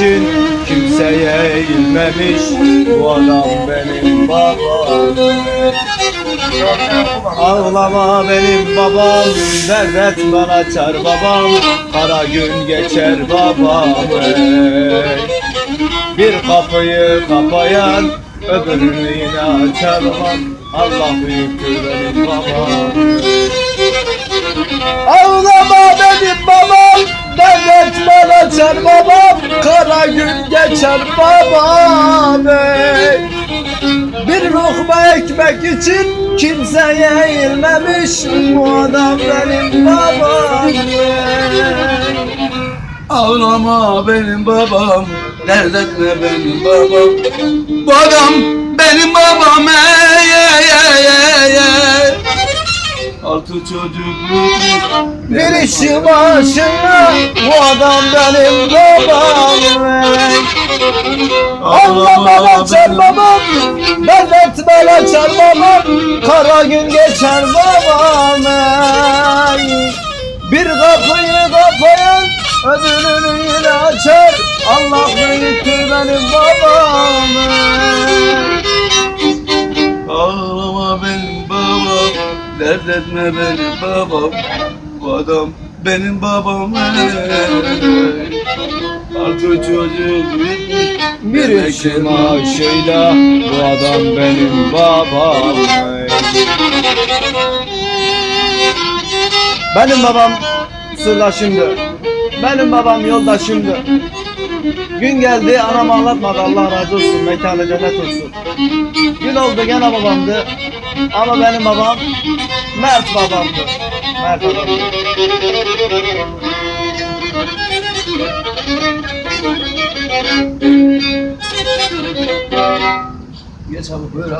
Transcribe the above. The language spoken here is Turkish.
için kimseye eğilmemiş Bu adam benim babam Ağlama benim babam Dert etmen açar babam Kara gün geçer babam ey. Bir kapıyı kapayan Öbürünü yine açar babam Allah büyüktür benim babam geçer babam ey. Bir lokma ekmek için kimseye eğilmemiş Bu adam benim babam Ağlama benim babam, dert etme benim babam. Bu adam benim babam, ey ey ey ey ey. Altı çocuk Bir işi başına Bu adam benim babam Ağlama Dert etme açar babam Kara gün geçer babam ey. Bir kapıyı kapayan Öbürünü yine açar Allah büyüktür benim babam ey. Ağlama benim babam, dert etme benim babam. Bu adam benim babam, ey. Altı çocuk büyütmüş. Bir işim aşıyla Bu adam benim babam. Benim babam sırlaşımdı Benim babam yoldaşımdı. Gün geldi anam ağlatmadı. Allah razı olsun mekanı cennet olsun. Gün oldu gene babamdı. Ama benim babam Mert babamdı. Mert babamdı Geç abi buyur abi.